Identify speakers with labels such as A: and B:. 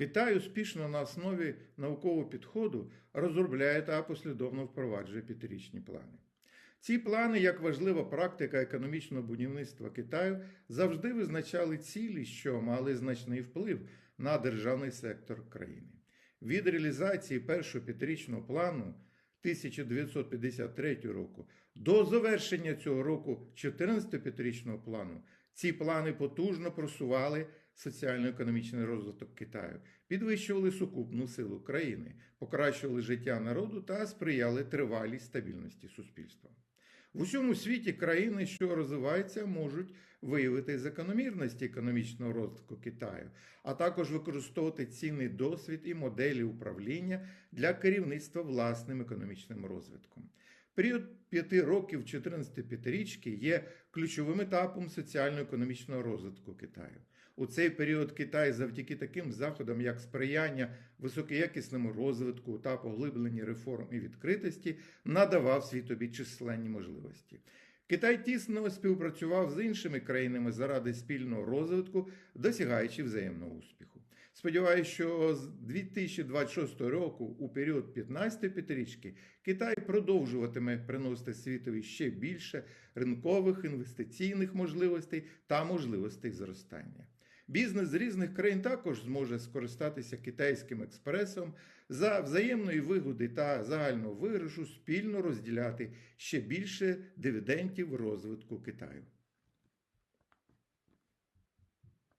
A: Китай успішно на основі наукового підходу розробляє та послідовно впроваджує п'ятирічні плани. Ці плани, як важлива практика економічного будівництва Китаю, завжди визначали цілі, що мали значний вплив на державний сектор країни. Від реалізації першого п'ятирічного плану 1953 року до завершення цього року 14 п'ятирічного плану ці плани потужно просували соціально-економічний розвиток Китаю, підвищували сукупну силу країни, покращували життя народу та сприяли тривалій стабільності суспільства. В усьому світі країни, що розвиваються, можуть виявити закономірності економічного розвитку Китаю, а також використовувати цінний досвід і моделі управління для керівництва власним економічним розвитком. Період п'яти років 14 п'ятирічки є ключовим етапом соціально-економічного розвитку Китаю. У цей період Китай завдяки таким заходам, як сприяння високоякісному розвитку та поглибленні реформ і відкритості, надавав світові численні можливості. Китай тісно співпрацював з іншими країнами заради спільного розвитку, досягаючи взаємного успіху. Сподіваюся, що з 2026 року, у період 15 п'ятирічки, Китай продовжуватиме приносити світові ще більше ринкових інвестиційних можливостей та можливостей зростання. Бізнес з різних країн також зможе скористатися китайським експресом за взаємної вигоди та загального виграшу спільно розділяти ще більше дивідендів розвитку Китаю.